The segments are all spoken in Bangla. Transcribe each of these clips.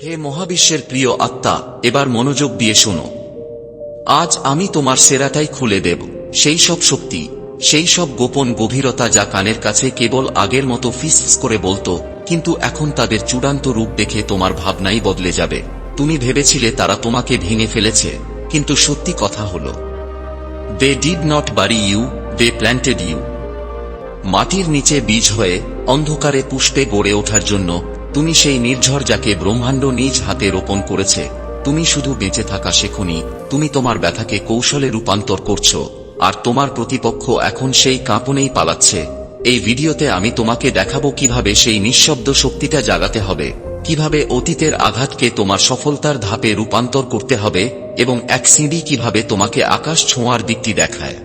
হে মহাবিশ্বের প্রিয় আত্মা, এবার মনোযোগ দিয়ে শোনো। আজ আমি তোমার সেরাটাই খুলে দেব, সেই সব শক্তি, সেই সব গোপন গভীরতা যা কানের কাছে কেবল আগের মতো ফিস করে বলতো, কিন্তু এখন তাদের চূড়ান্ত রূপ দেখে তোমার ভাবনাই বদলে যাবে। তুমি ভেবেছিলে তারা তোমাকে ভেঙে ফেলেছে, কিন্তু সত্যি কথা হল they did not bury you they planted you মাটির নিচে বীজ হয়ে অন্ধকারে পুষ্পে গড়ে ওঠার জন্য তুমি সেই নির্ঝর যাকে ব্রহ্মাণ্ড নিজ হাতে রোপণ করেছে, তুমি শুধু বেঁচে থাকা শেখনি, তুমি তোমার ব্যথাকে কৌশলে রূপান্তর করছ, আর তোমার প্রতিপক্ষ এখন সেই কাঁপনেই পালাচ্ছে। এই ভিডিওতে আমি তোমাকে দেখাবো কীভাবে সেই নিঃশব্দ শক্তিটা জাগাতে হবে, কীভাবে অতীতের আঘাতকে তোমার সফলতার ধাপে রূপান্তর করতে হবে, এবং এক সিঁড়ি কীভাবে তোমাকে আকাশ ছোঁয়ার দিকটি দেখায়।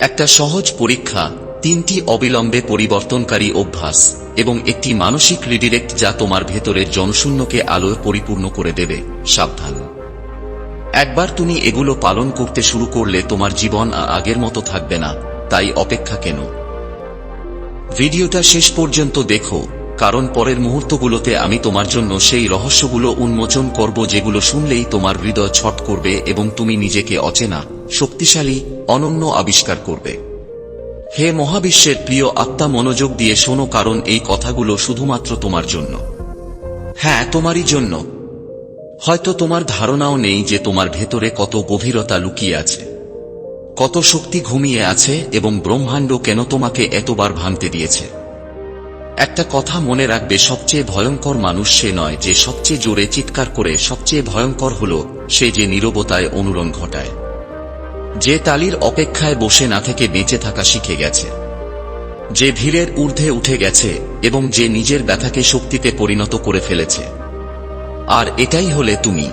একটা সহজ পরীক্ষা তিনটি অবিলম্বে পরিবর্তনকারী অভ্যাস এবং একটি মানসিক রিডিরেক্ট যা তোমার ভেতরের জনশূন্যকে আলোয় পরিপূর্ণ করে দেবে। সাবধান। একবার তুমি এগুলো পালন করতে শুরু করলে তোমার জীবন আগের মতো থাকবে না। তাই অপেক্ষা কেন? ভিডিওটা শেষ পর্যন্ত দেখো, কারণ পরের মুহূর্তগুলোতে আমি তোমার জন্য সেই রহস্যগুলো উন্মোচন করব যেগুলো শুনলেই তোমার হৃদয় ছট করবে এবং তুমি নিজেকে অচেনা, শক্তিশালী, অনন্য আবিষ্কার করবে। হে মহাবিশ্বের প্রিয় আত্মা, মনোযোগ দিয়ে শোনো, কারণ এই কথাগুলো শুধুমাত্র তোমার জন্য। হ্যাঁ তোমারই জন্য। হয়তো তোমার ধারণাও নেই যে তোমার ভেতরে কত গভীরতা লুকিয়ে আছে। কত শক্তি ঘুমিয়ে আছে এবং ব্রহ্মাণ্ড কেন তোমাকে এতবার ভাঙতে দিয়েছে। একটা কথা মনে রাখবে, সবচেয়ে ভয়ঙ্কর মানুষ সে নয় যে সবচেয়ে জোরে চিৎকার করে, সবচেয়ে ভয়ঙ্কর হল সে যে নীরবতায় অনুরণ ঘটায়। যে তালির অপেক্ষায় বসে না থেকে বেঁচে থাকা শিখে গেছে। যে ভিড়ের ঊর্ধ্বে উঠে গেছে এবং যে নিজের ব্যথাকে শক্তিতে পরিণত করে ফেলেছে। আর এটাই হলে তুমি।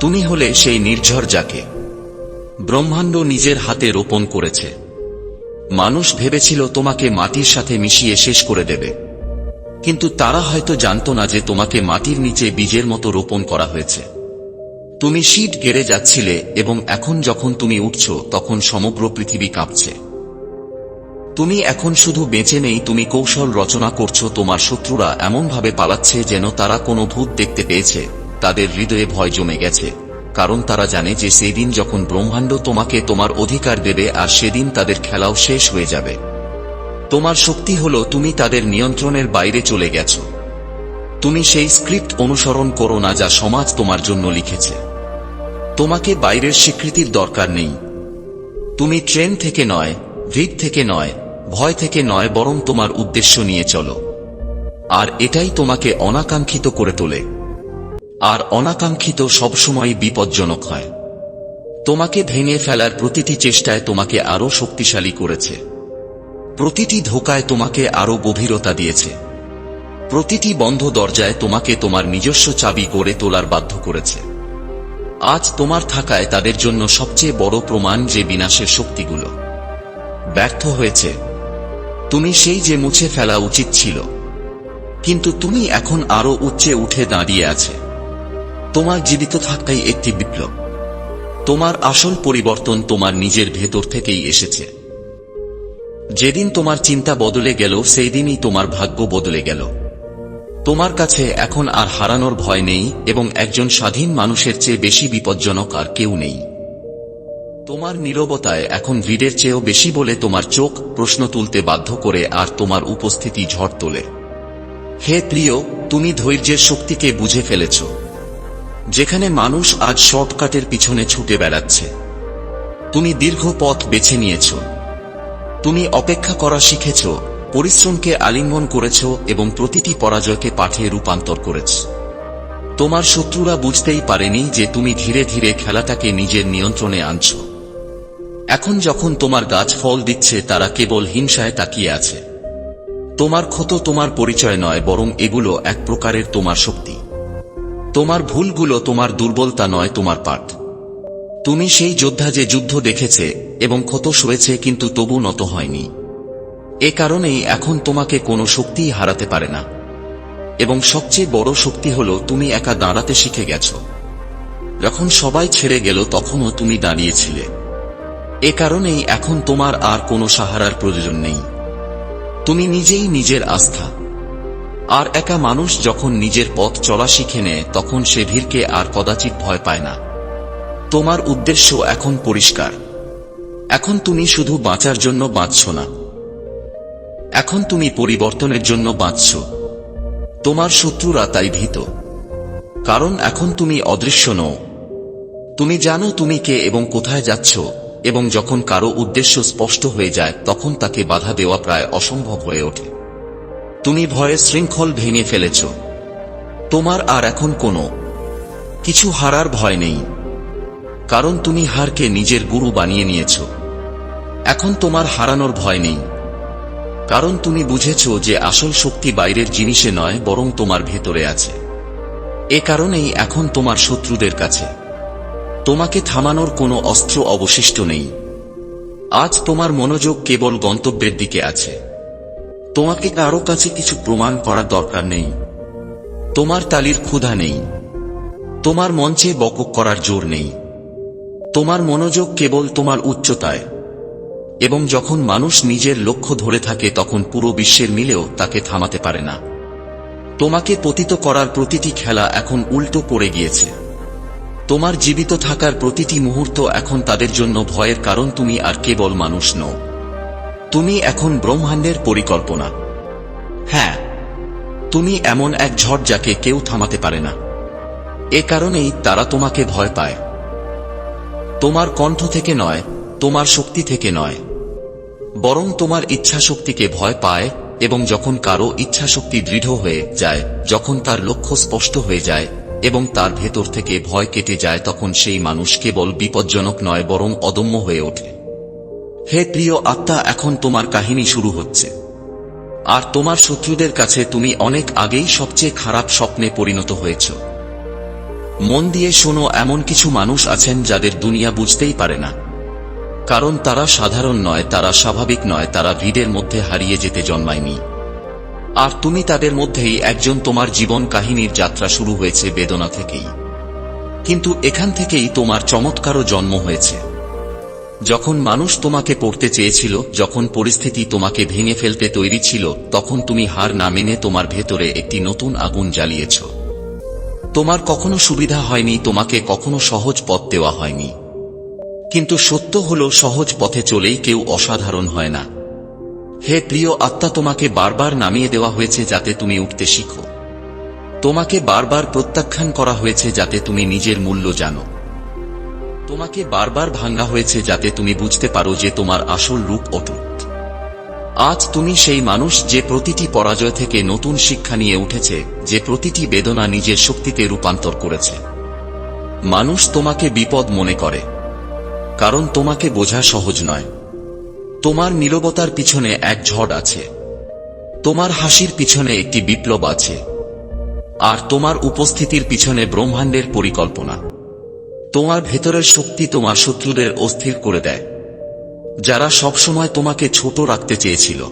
তুমি হলে সেই নির্ঝর যাকে। ব্রহ্মাণ্ড নিজের হাতে রোপণ করেছে। মানুষ ভেবেছিল তোমাকে মাটির সাথে মিশিয়ে শেষ করে দেবে। কিন্তু তারা হয়তো জানত না যে তোমাকে মাটির নিচে বীজের মতো রোপণ করা হয়েছে। তুমি শীত গেড়ে যাচ্ছিলে এবং এখন যখন তুমি উঠছ, তখন সমগ্র পৃথিবী কাঁপছে। তুমি এখন শুধু বেঁচে নেই, তুমি কৌশল রচনা করছ, তোমার শত্রুরা এমনভাবে পালাচ্ছে যেন তারা কোনো ভূত দেখতে পেয়েছে, তাদের হৃদয়ে ভয় জমে গেছে, কারণ তারা জানে যে সেদিন যখন ব্রহ্মাণ্ড তোমাকে তোমার অধিকার দেবে আর সেদিন তাদের খেলাও শেষ হয়ে যাবে। তোমার শক্তি হল তুমি তাদের নিয়ন্ত্রণের বাইরে চলে গেছো। তুমি সেই স্ক্রিপ্ট অনুসরণ করো না যা সমাজ তোমার জন্য লিখেছে। তোমাকে বাইরের স্বীকৃতির দরকার নেই। তুমি ট্রেন থেকে নয়, ভিড় থেকে নয়, ভয় থেকে নয় বরং তোমার উদ্দেশ্য নিয়ে চলো। আর এটাই তোমাকে অনাকাঙ্ক্ষিত করে তোলে। আর অনাকাঙ্ক্ষিত সবসময় বিপজ্জনক হয়। তোমাকে ভেঙে ফেলার প্রতিটি চেষ্টায় তোমাকে আরও শক্তিশালী করেছে। প্রতিটি ধোকায় তোমাকে আরও গভীরতা দিয়েছে। প্রতিটি বন্ধ দরজায় তোমাকে তোমার নিজস্ব চাবি গড়ে তোলার বাধ্য করেছে। আজ তোমার থাকায় তাদের জন্য সবচেয়ে বড় প্রমাণ যে বিনাশের শক্তিগুলো। ব্যর্থ হয়েছে। তুমি সেই যে মুছে ফেলা উচিত ছিল। কিন্তু তুমি এখন আরও উচ্চে উঠে দাঁড়িয়ে আছে। তোমার জীবিত থাকাই একটি বিপ্লব। তোমার আসল পরিবর্তন তোমার নিজের ভেতর থেকেই এসেছে। যেদিন তোমার চিন্তা বদলে গেল, সেই দিনই তোমার ভাগ্য বদলে গেল। তোমার কাছে এখন আর হারানোর ভয় নেই এবং একজন স্বাধীন মানুষের চেয়ে বেশি বিপজ্জনক আর কেউ নেই। তোমার নীরবতায় এখন ভিড়ের চেয়েও বেশি বলে তোমার চোখ প্রশ্ন তুলতে বাধ্য করে আর তোমার উপস্থিতি ঝড় তোলে। হে প্রিয়, তুমি ধৈর্যের শক্তিকে বুঝে ফেলেছ, যেখানে মানুষ আজ শর্টকাটের পিছনে ছুটে বেড়াচ্ছে। তুমি দীর্ঘ পথ বেছে নিয়েছ, তুমি অপেক্ষা করা শিখেছ পরিশ্রমকে আলিঙ্গন করেছ এবং প্রতিটি পরাজয়কে পাঠে রূপান্তর করেছ। তোমার শত্রুরা বুঝতেই পারেনি যে তুমি ধীরে ধীরে খেলাটাকে নিজের নিয়ন্ত্রণে আনছ। এখন যখন তোমার গাছ ফল দিচ্ছে, তারা কেবল হিংসায় তাকিয়ে আছে। তোমার ক্ষত তোমার পরিচয় নয়, বরং এগুলো এক প্রকারের তোমার শক্তি। তোমার ভুলগুলো তোমার দুর্বলতা নয়, তোমার পাঠ। তুমি সেই যোদ্ধা যে যুদ্ধ দেখেছে এবং ক্ষত সয়েছে, কিন্তু তবু নত হয়নি। এ কারণেই এখন তোমাকে কোনো শক্তিই হারাতে পারে না। এবং সবচেয়ে বড় শক্তি হল তুমি একা দাঁড়াতে শিখে গেছ। যখন সবাই ছেড়ে গেল তখনও তুমি দাঁড়িয়েছিলে। এ কারণেই এখন তোমার আর কোনো সাহারার প্রয়োজন নেই। তুমি নিজেই নিজের আস্থা। আর একা মানুষ যখন নিজের পথ চলা শিখে নেয়, তখন সে ভিড়কে আর কদাচিৎ ভয় পায় না। তোমার উদ্দেশ্য এখন পরিষ্কার। এখন তুমি শুধু বাঁচার জন্য বাঁচছ না। এখন তুমি পরিবর্তনের জন্য বাঁচছ। তোমার শত্রুরা তাই ভীত। কারণ এখন তুমি অদৃশ্য নও। তুমি জানো তুমি কে এবং কোথায় যাচ্ছ, এবং যখন কারও উদ্দেশ্য স্পষ্ট হয়ে যায়, তখন তাকে বাধা দেওয়া প্রায় অসম্ভব হয়ে ওঠে। তুমি ভয়ে শৃঙ্খল ভেঙে ফেলেছ। তোমার আর এখন কোনো। কিছু হারার ভয় নেই। কারণ তুমি হারকে নিজের গুরু বানিয়ে নিয়েছ। এখন তোমার হারানোর ভয় নেই। কারণ তুমি বুঝেছ যে আসল শক্তি বাইরের জিনিসে নয়, বরং তোমার ভেতরে আছে। এ কারণেই এখন তোমার শত্রুদের কাছে। তোমাকে থামানোর কোনো অস্ত্র অবশিষ্ট নেই। আজ তোমার মনোযোগ কেবল গন্তব্যের দিকে আছে। তোমাকে কারও কাছে কিছু প্রমাণ করার দরকার নেই। তোমার তালির ক্ষুধা নেই। তোমার মঞ্চে বকক করার জোর নেই। তোমার মনোযোগ কেবল তোমার উচ্চতায়। এবং যখন মানুষ নিজের লক্ষ্য ধরে থাকে তখন পুরো বিশ্বের মিলেও তাকে থামাতে পারে না। তোমাকে পতিত করার প্রতিটি খেলা এখন উল্টো পড়ে গিয়েছে। তোমার জীবিত থাকার প্রতিটি মুহূর্ত এখন তাদের জন্য ভয়ের কারণ তুমি আর কেবল মানুষ নও। তুমি এখন ব্রহ্মাণ্ডের পরিকল্পনা। হ্যাঁ তুমি এমন এক ঝড় যাকে কেউ থামাতে পারে না। এ কারণেই তারা তোমাকে ভয় পায়। তোমার কণ্ঠ থেকে নয়, তোমার শক্তি থেকে নয়। বরং তোমার ইচ্ছাশক্তিকে ভয় পায় এবং যখন কারও ইচ্ছাশক্তি দৃঢ় হয়ে যায়, যখন তার লক্ষ্য স্পষ্ট হয়ে যায় এবং তার ভেতর থেকে ভয় কেটে যায়, তখন সেই মানুষ কেবল বিপজ্জনক নয়, বরং অদম্য হয়ে ওঠে। হে প্রিয় আত্মা, এখন তোমার কাহিনী শুরু হচ্ছে। আর তোমার শত্রুদের কাছে তুমি অনেক আগেই সবচেয়ে খারাপ স্বপ্নে পরিণত হয়েছ। মন দিয়ে শোনো, এমন কিছু মানুষ আছেন যাদের দুনিয়া বুঝতেই পারে না। কারণ তারা সাধারণ নয়, তারা স্বাভাবিক নয়, তারা ভিড়ের মধ্যে হারিয়ে যেতে জন্মায়নি। আর তুমি তাদের মধ্যেই একজন তোমার জীবন কাহিনীর যাত্রা শুরু হয়েছে বেদনা থেকেই। কিন্তু এখান থেকেই তোমার চমৎকারও জন্ম হয়েছে। যখন মানুষ তোমাকে পড়তে চেয়েছিল, যখন পরিস্থিতি তোমাকে ভেঙে ফেলতে তৈরি ছিল, তখন তুমি হার না মেনে তোমার ভেতরে একটি নতুন আগুন জ্বালিয়েছ। তোমার কখনো সুবিধা হয়নি, তোমাকে কখনো সহজ পথ দেওয়া হয়নি। কিন্তু সত্য হল, সহজ পথে চলেই কেউ অসাধারণ হয় না। হে প্রিয় আত্মা, তোমাকে বারবার নামিয়ে দেওয়া হয়েছে যাতে তুমি উঠতে শিখো। তোমাকে বারবার প্রত্যাখ্যান করা হয়েছে যাতে তুমি নিজের মূল্য জানো। তোমাকে বারবার ভাঙ্গা হয়েছে যাতে তুমি বুঝতে পারো যে তোমার আসল রূপ অটুট। আজ তুমি সেই মানুষ যে প্রতিটি পরাজয় থেকে নতুন শিক্ষা নিয়ে উঠেছে, যে প্রতিটি বেদনা নিজের শক্তিতে রূপান্তর করেছে। মানুষ তোমাকে বিপদ মনে করে। কারণ তোমাকে বোঝা সহজ নয়। তোমার নীরবতার পিছনে এক ঝড় আছে। তোমার হাসির পিছনে একটি বিপ্লব আছে। আর তোমার উপস্থিতির পিছনে ব্রহ্মাণ্ডের পরিকল্পনা। তোমার ভেতরের শক্তি তোমার শত্রুদের অস্থির করে দেয়। যারা সবসময় তোমাকে ছোট রাখতে চেয়েছিল।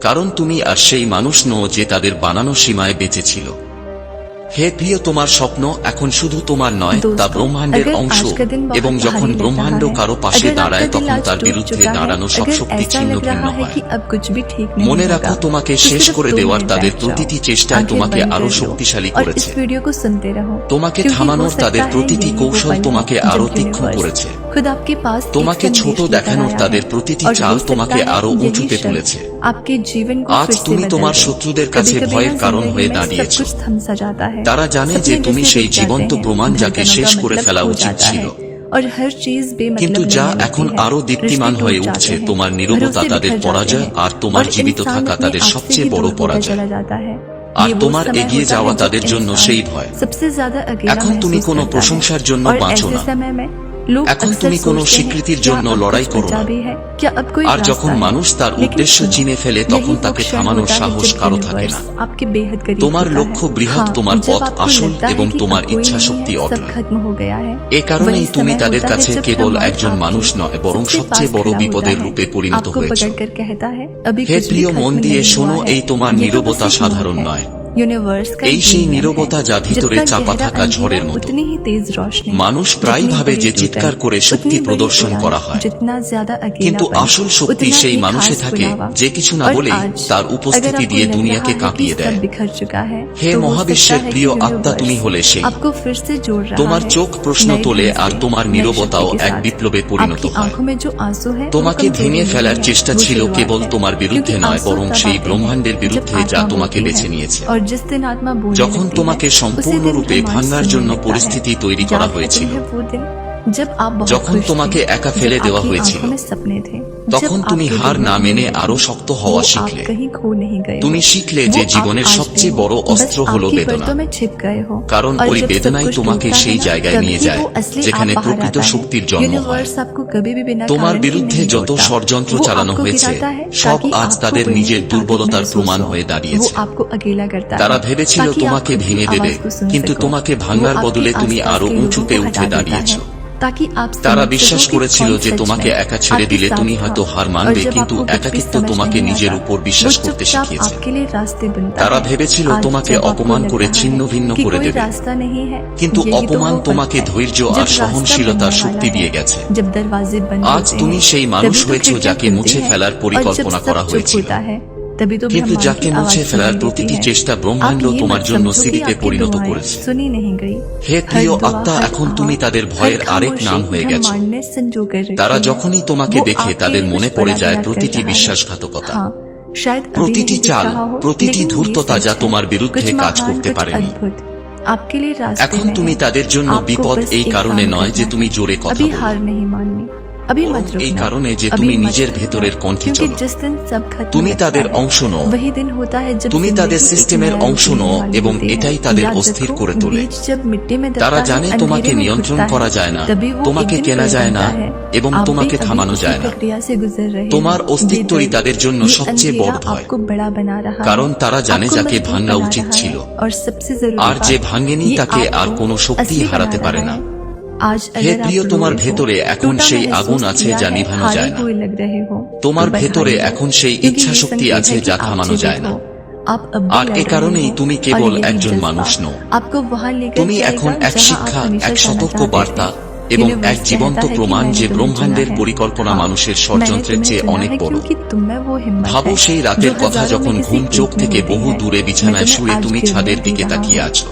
কারণ তুমি আর সেই মানুষ নও যে তাদের বানানো সীমায় বেঁচে ছিল। হে প্রিয় তোমার স্বপ্ন এখন শুধু তোমার নয় তা ব্রহ্মাণ্ডের অংশ। এবং যখন ব্রহ্মাণ্ড কারও পাশে দাঁড়ায় তখন তার বিরুদ্ধে দাঁড়ানো সব শক্তি ছিন্ন ভিন্ন মনে রাখো তোমাকে শেষ করে দেওয়ার তাদের প্রতিটি চেষ্টায় তোমাকে আরও শক্তিশালী করেছে। তোমাকে থামানোর তাদের প্রতিটি কৌশল তোমাকে আরও তীক্ষ্ণ করেছে। তোমাকে ছোট দেখানোর তাদের প্রতিটি চাল তোমাকে আরও উঁচুতে তুলেছে। আজ তুমি তোমার শত্রুদের কাছে ভয়ের কারণ হয়ে দাঁড়িয়েছো। তারা জানে যে তুমি সেই জীবন্ত প্রমাণ যাকে শেষ করে ফেলা উচিত ছিল। কিন্তু যা এখন আরও দীপ্তিমান হয়ে উঠছে তোমার নিরবতা তাদের পরাজয় আর তোমার জীবিত থাকা তাদের সবচেয়ে বড় পরাজয়। আর তোমার এগিয়ে যাওয়া তাদের জন্য সেই ভয়। এখন তুমি কোনো প্রশংসার জন্য বাঁচো না এখন তুমি কোন স্বীকৃতির জন্য লড়াই করো আর যখন মানুষ তার উদ্দেশ্য চিনে ফেলে তখন তাকে থামানোর সাহস কারও থাকে না। তোমার লক্ষ্য বৃহৎ তোমার পথ আসল এবং তোমার ইচ্ছা শক্তি এ কারণেই তুমি তাদের কাছে কেবল একজন মানুষ নয় বরং সবচেয়ে বড় বিপদের রূপে পরিণত হয়েছে। হে প্রিয় মন দিয়ে শোনো এই তোমার নিরবতা সাধারণ নয়। এই সেই নিরবতা যা ভিতরে চাপা থাকা ঝড়ের মতো। মানুষ প্রায় ভাবে যে চিৎকার করে শক্তি প্রদর্শন করা হয়। কিন্তু আসল শক্তি সেই মানুষে থাকে যে কিছু না বলে তার উপস্থিতি দিয়ে দুনিয়াকে কাঁপিয়ে দেয়। হে মহাবিশ্বের প্রিয় আত্মা তুমি হলে সে তোমার চোখ প্রশ্ন তোলে আর তোমার নিরবতাও এক বিপ্লবে পরিণত হয়। তোমাকে ভেঙে ফেলার চেষ্টা ছিল কেবল তোমার বিরুদ্ধে নয় বরং সেই ব্রহ্মাণ্ডের বিরুদ্ধে যা তোমাকে বেছে নিয়েছে। যখন তোমাকে সম্পূর্ণরূপে ভাঙ্গার জন্য পরিস্থিতি তৈরি করা হয়েছিল। যখন তোমাকে একা ফেলে দেওয়া হয়েছিল তখন তুমি হার না মেনে আরও শক্ত হওয়া শিখলে। তুমি শিখলে যে জীবনের সবচেয়ে বড় অস্ত্র হলো বেদনা। কারণ ওই বেদনাই তোমাকে সেই জায়গায় নিয়ে যায় যেখানে প্রকৃত শক্তির জন্ম তোমার বিরুদ্ধে যত ষড়যন্ত্র চালানো হয়েছে সব আজ তাদের নিজের দুর্বলতার প্রমাণ হয়ে দাঁড়িয়েছে। তারা ভেবেছিল তোমাকে ভেঙে দেবে কিন্তু তোমাকে ভাঙার বদলে তুমি আরও উঁচুতে উঠে দাঁড়িয়েছো তারা বিশ্বাস করেছিল যে তোমাকে একা ছেড়ে দিলে তুমি হয়তো হার মানবে কিন্তু একাকিত্ব তোমাকে নিজের উপর বিশ্বাস করতে শিখিয়েছে। তারা ভেবেছিল তোমাকে অপমান করে ছিন্ন ভিন্ন করে দেবে। কিন্তু অপমান তোমাকে ধৈর্য আর সহনশীলতা শক্তি দিয়ে গেছে। আজ তুমি সেই মানুষ হয়েছ যাকে মুছে ফেলার পরিকল্পনা করা হয়েছিল। কিন্তু যাকে মুছে ফেলার প্রতিটি চেষ্টা ব্রহ্মাণ্ড তোমার জন্য স্মৃতিতে পরিণত করেছে হে প্রিয় আত্মা এখন তুমি তাদের ভয়ের আরেক নাম হয়ে গেছে। তারা যখনই তোমাকে দেখে তাদের মনে পড়ে যায় প্রতিটি বিশ্বাসঘাতকতা। প্রতিটি চাল প্রতিটি ধূর্ততা যা তোমার বিরুদ্ধে কাজ করতে পারে এখন তুমি তাদের জন্য বিপদ এই কারণে নয় যে তুমি জোরে কথা এই কারণে যে তুমি নিজের ভেতরের কণ্ঠে তুমি তাদের অংশ নো তুমি তাদের সিস্টেমের অংশ নো এবং এটাই তাদের অস্থির করে তোলে। তারা জানে তোমাকে নিয়ন্ত্রণ করা যায় না। তোমাকে কেনা যায় না এবং তোমাকে থামানো যায় না। তোমার অস্তিত্বই তাদের জন্য সবচেয়ে বড় ভয়। কারণ তারা জানে যাকে ভাঙা উচিত ছিল। আর যে ভাঙেনি তাকে আর কোনো শক্তি হারাতে পারে না। হে প্রিয় তোমার ভেতরে এখন সেই আগুন আছে যা নিভানো যায় না। তোমার ভেতরে এখন সেই ইচ্ছা শক্তি আছে যা থামানো যায় না। আর এ কারণেই তুমি কেবল একজন মানুষ নও। তুমি এখন এক শিক্ষা এক সতর্ক বার্তা। এবং এক জীবন্ত প্রমাণ যে ব্রহ্মাণ্ডের পরিকল্পনা মানুষের ষড়যন্ত্রের চেয়ে অনেক বড়। ভাবো সেই রাতের কথা যখন ঘুম চোখ থেকে বহু দূরে বিছানায় শুয়ে তুমি ছাদের দিকে তাকিয়ে আছো।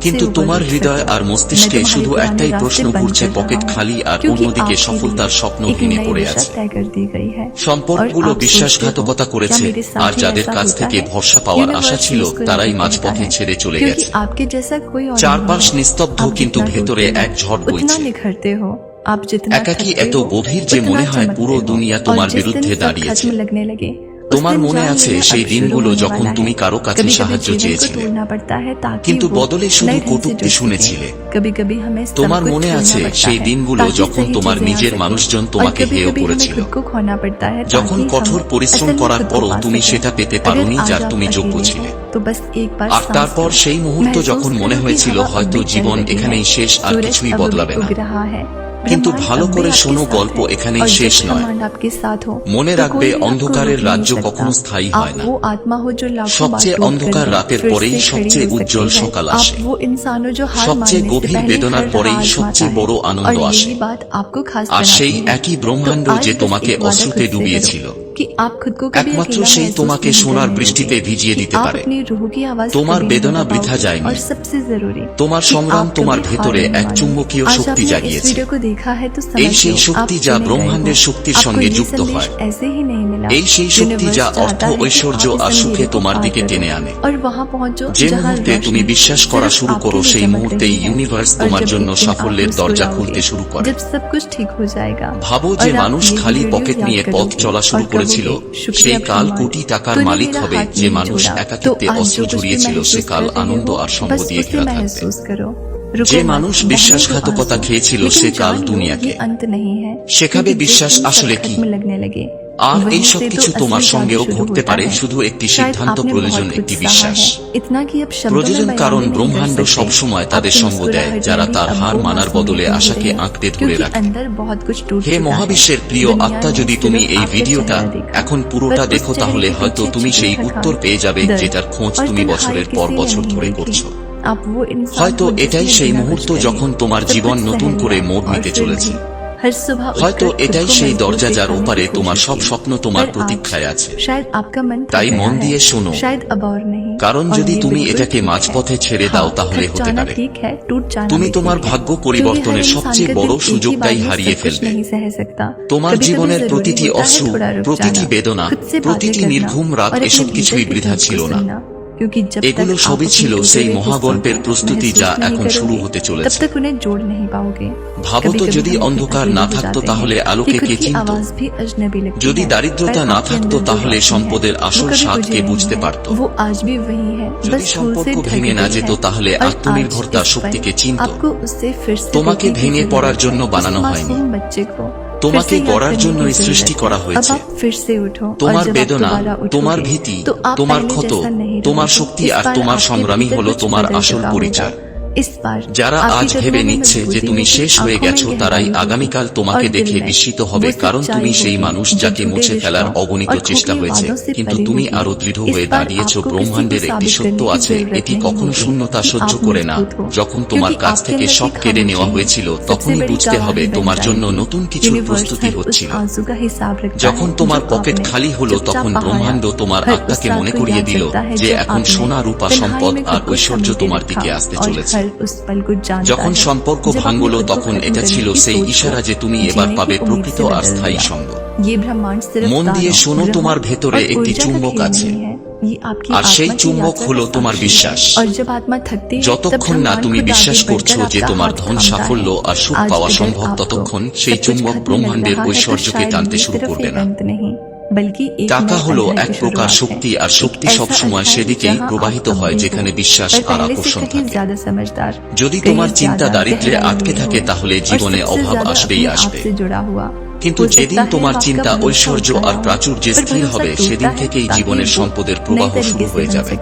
কিন্তু তোমার হৃদয় আর মস্তিষ্কে শুধু একটাই প্রশ্ন ঘুরছে পকেট খালি আর অন্যদিকে সফলতার স্বপ্ন ভেঙে পড়ে আছে। সম্পর্কগুলো বিশ্বাসঘাতকতা করেছে। আর যাদের কাছ থেকে ভরসা পাওয়ার আশা ছিল তারাই মাঝপথে ছেড়ে চলে গেছে চারপাশ নিস্তব্ধ কিন্তু ভেতরে এক ঝড় বই করছে একাকী এত গভীর যে মনে হয় পুরো দুনিয়া তোমার বিরুদ্ধে দাঁড়িয়েছে তোমার মনে আছে সেই দিনগুলো যখন তুমি কারও কাছে সাহায্য চেয়েছিলে। কিন্তু বদলে শুধু কটুক্তি শুনেছিলে। তোমার মনে আছে সেই দিনগুলো যখন তোমার নিজের মানুষজন তোমাকে হেয় করেছিল। যখন কঠোর পরিশ্রম করার পরও তুমি সেটা পেতে পারোনি যার তুমি যোগ্য ছিলে। আর তারপর সেই মুহূর্ত যখন মনে হয়েছিল হয়তো জীবন এখানেই শেষ আর কিছুই বদলাবে না। কিন্তু ভালো করে শোনো গল্প এখানে শেষ নয়। মনে রাখবে অন্ধকারের রাজ্য কখনো স্থায়ী হয় না। সবচেয়ে অন্ধকার রাতের পরেই সবচেয়ে উজ্জ্বল সকাল আসে। সবচেয়ে গভীর বেদনার পরেই সবচেয়ে বড় আনন্দ আসে। আর সেই একই ব্রহ্মাণ্ড যে তোমাকে অশ্রুতে ডুবিয়েছিল। কি আপ খুদ কো কবি একমাত্র সেই তোমাকে সোনার বৃষ্টিতে ভিজিয়ে দিতে পারে। তোমার বেদনা বৃথা যায়নি। আর সবসে জরুরি তোমার সংগ্রাম তোমার ভেতরে এক চুম্বকীয় শক্তি জাগিয়েছে। ভিডিওকে দেখা হয় তো সমস্ত এই সেই শক্তি যা ব্রহ্মাণ্ডের শক্তির সঙ্গে যুক্ত হয়। এই সেই শক্তি যা অর্থ ঐশ্বর্য আর সুখে তোমার দিকে টেনে আনে। যে মুহূর্তে তুমি বিশ্বাস করা শুরু করো সেই মুহূর্তে ইউনিভার্স তোমার জন্য সাফল্যের দরজা খুলতে শুরু করে। ভাবো যে মানুষ খালি পকেট নিয়ে পথ চলা শুরু করে করেছিল সেই কাল কোটি টাকার মালিক হবে যে মানুষ একাকিত্বে অস্ত্র জড়িয়েছিল সে কাল আনন্দ আর সঙ্গ দিয়ে ঘেরা থাকবে। যে মানুষ বিশ্বাসঘাতকতা খেয়েছিল সে কাল দুনিয়াকে। শেখাবে বিশ্বাস আসলে কি? আর এই সব কিছু তোমার সঙ্গেও ঘটতে পারে শুধু একটি সিদ্ধান্ত প্রয়োজন একটি বিশ্বাস? প্রয়োজন কারণ ব্রহ্মাণ্ড সবসময় তাদের সঙ্গ দেয় যারা তার হার মানার বদলে আশাকে আঁকতে ধরে রাখে। হে মহাবিশ্বের প্রিয় আত্মা যদি তুমি এই ভিডিওটা এখন পুরোটা দেখো তাহলে হয়তো তুমি সেই উত্তর পেয়ে যাবে যেটার খোঁজ তুমি বছরের পর বছর ধরে করছ। হয়তো এটাই সেই মুহূর্ত যখন তোমার জীবন নতুন করে মোড় নিতে চলেছে। হয়তো এটাই সেই দরজা যার ওপারে তোমার সব স্বপ্ন তোমার প্রতীক্ষায় আছে। তাই মন দিয়ে শোনো। কারণ যদি তুমি এটাকে মাঝপথে ছেড়ে দাও তাহলে হতে পারে। তুমি তোমার ভাগ্য পরিবর্তনের সবচেয়ে বড় সুযোগটাই হারিয়ে ফেলবে। তোমার জীবনের প্রতিটি অশ্রু প্রতিটি বেদনা প্রতিটি নির্ঘুম রাত এসব কিছুই বৃথা ছিল না। এগুলো সবই ছিল সেই মহাগল্পের প্রস্তুতি যা এখন শুরু হতে চলেছে। ভাবো তো যদি অন্ধকার না থাকতো তাহলে আলোকে কে চিনত যদি দারিদ্রতা না থাকতো তাহলে সম্পদের আসল স্বাদ কে বুঝতে পারত। যদি সম্পর্ক ভেঙে না যেত তাহলে আত্মনির্ভরতা শক্তিকে চিনত। তোমাকে ভেঙে পড়ার জন্য বানানো হয়নি। তোমাকে পড়ার জন্যই সৃষ্টি করা হয়েছে। তোমার বেদনা তোমার ভীতি তোমার ক্ষত তোমার শক্তি আর তোমার সংগ্রামী হলো তোমার আসল পরিচয়। যারা আজ ভেবে নিচ্ছে যে তুমি শেষ হয়ে গেছো তারাই আগামীকাল তোমাকে দেখে বিস্মিত হবে কারণ তুমি সেই মানুষ যাকে মুছে ফেলার অগণিত চেষ্টা হয়েছে কিন্তু তুমি আরও দৃঢ় হয়ে দাঁড়িয়েছ ব্রহ্মাণ্ডের একটি সত্য আছে এটি কখনো শূন্যতা সহ্য করে না। যখন তোমার কাছ থেকে সব কেড়ে নেওয়া হয়েছিল তখনই বুঝতে হবে তোমার জন্য নতুন কিছু প্রস্তুতি হচ্ছিল। যখন তোমার পকেট খালি হলো তখন ব্রহ্মাণ্ড তোমার আত্মাকে মনে করিয়ে দিল যে এখন সোনা রূপা সম্পদ আর ঐশ্বর্য তোমার দিকে আসতে চলেছে যখন সম্পর্ক ভাঙল তখন এটা ছিল সেই ইশারা যে তুমি এবার পাবে প্রকৃত আস্থায়ী সম্ভ মন দিয়ে শোনো তোমার ভেতরে একটি চুম্বক আছে। আর সেই চুম্বক হলো তোমার বিশ্বাস। যতক্ষণ না তুমি বিশ্বাস করছ যে তোমার ধন সাফল্য আর সুখ পাওয়া সম্ভব ততক্ষণ সেই চুম্বক ব্রহ্মাণ্ডের ঐশ্বর্যকে টানতে শুরু করবে না। টাকা হলো এক প্রকার শক্তি আর শক্তি সবসময় সেদিকেই প্রবাহিত হয় যেখানে বিশ্বাস আর আকর্ষণ যদি তোমার চিন্তা দারিদ্রে আটকে থাকে তাহলে জীবনে অভাব আসবেই আসবে। কিন্তু যেদিন তোমার চিন্তা ঐশ্বর্য আর প্রাচুর্যে স্থির হবে সেদিন থেকেই জীবনের সম্পদের প্রবাহ শুরু হয়ে যাবে।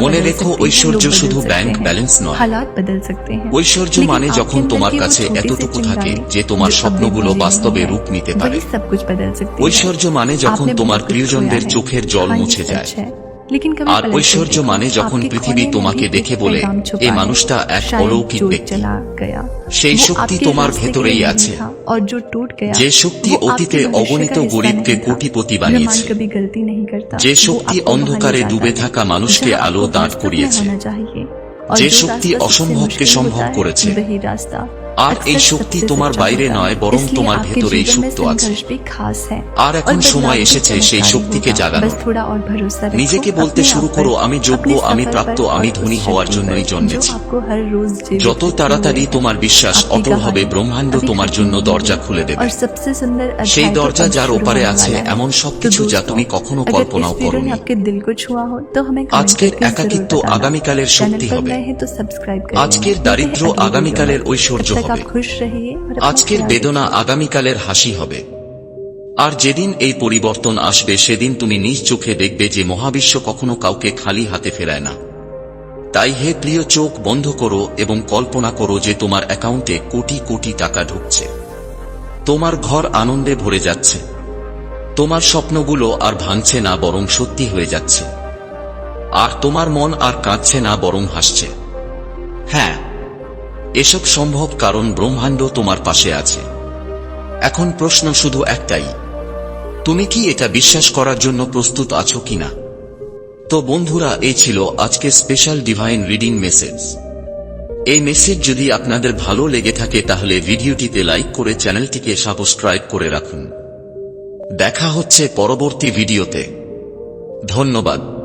মনে রেখো ঐশ্বর্য শুধু ব্যাংক ব্যালেন্স নয়। মানে ঐশ্বর্য মানে যখন তোমার কাছে এতটুকু থাকে যে তোমার স্বপ্নগুলো বাস্তবে রূপ নিতে পারে। ঐশ্বর্য মানে যখন তোমার প্রিয়জনদের চোখের জল মুছে যায়। আর ঐশ্বর্য মানে যখন পৃথিবী তোমাকে দেখে বলে এই মানুষটা এক অলৌকিক ব্যক্তি সেই শক্তি তোমার ভেতরেই আছে। যে শক্তি অতীতে অগণিত গরিবকে কোটিপতি বানিয়েছে যে শক্তি অন্ধকারে ডুবে থাকা মানুষকে আলো দাঁড় করিয়েছে। যে শক্তি অসম্ভবকে সম্ভব করেছে। আর এই শক্তি তোমার বাইরে নয় বরং তোমার ভেতরেই সুপ্ত আছে। আর এখন সময় এসেছে সেই শক্তিকে জাগানো। নিজেকে বলতে শুরু করো আমি যোগ্য আমি প্রাপ্ত আমি ধনী হওয়ার জন্যই জন্মেছি। যত তাড়াতাড়ি তোমার বিশ্বাস অটল হবে ব্রহ্মাণ্ড তোমার জন্য দরজা খুলে দেবে। সেই দরজা যার ওপারে আছে এমন সবকিছু যা তুমি কখনো কল্পনাও করো আজকের একাকিত্ব আগামীকালের শক্তি হবে। আজকের দারিদ্র আগামীকালের ঐশ্বর্য হবে হবে। আজকের বেদনা আগামীকালের হাসি হবে। আর যেদিন এই পরিবর্তন আসবে সেদিন তুমি নিজ চোখে দেখবে যে মহাবিশ্ব কখনো কাউকে খালি হাতে ফেরায় না। তাই হে প্রিয় চোখ বন্ধ করো এবং কল্পনা করো যে তোমার অ্যাকাউন্টে কোটি কোটি টাকা ঢুকছে। তোমার ঘর আনন্দে ভরে যাচ্ছে। তোমার স্বপ্নগুলো আর ভাঙছে না বরং সত্যি হয়ে যাচ্ছে। আর তোমার মন আর কাঁদছে না বরং হাসছে। হ্যাঁ এসব সম্ভব কারণ ব্রহ্মাণ্ড তোমার পাশে আছে। এখন প্রশ্ন শুধু একটাই, তুমি কি এটা বিশ্বাস করার জন্য প্রস্তুত আছো কিনা? তো বন্ধুরা, এই ছিল আজকে স্পেশাল ডিভাইন রিডিং মেসেজ এই মেসেজ যদি আপনাদের ভালো লেগে থাকে, তাহলে ভিডিওটিতে লাইক করে চ্যানেলটিকে সাবস্ক্রাইব করে রাখুন। দেখা হচ্ছে পরবর্তী ভিডিওতে। ধন্যবাদ।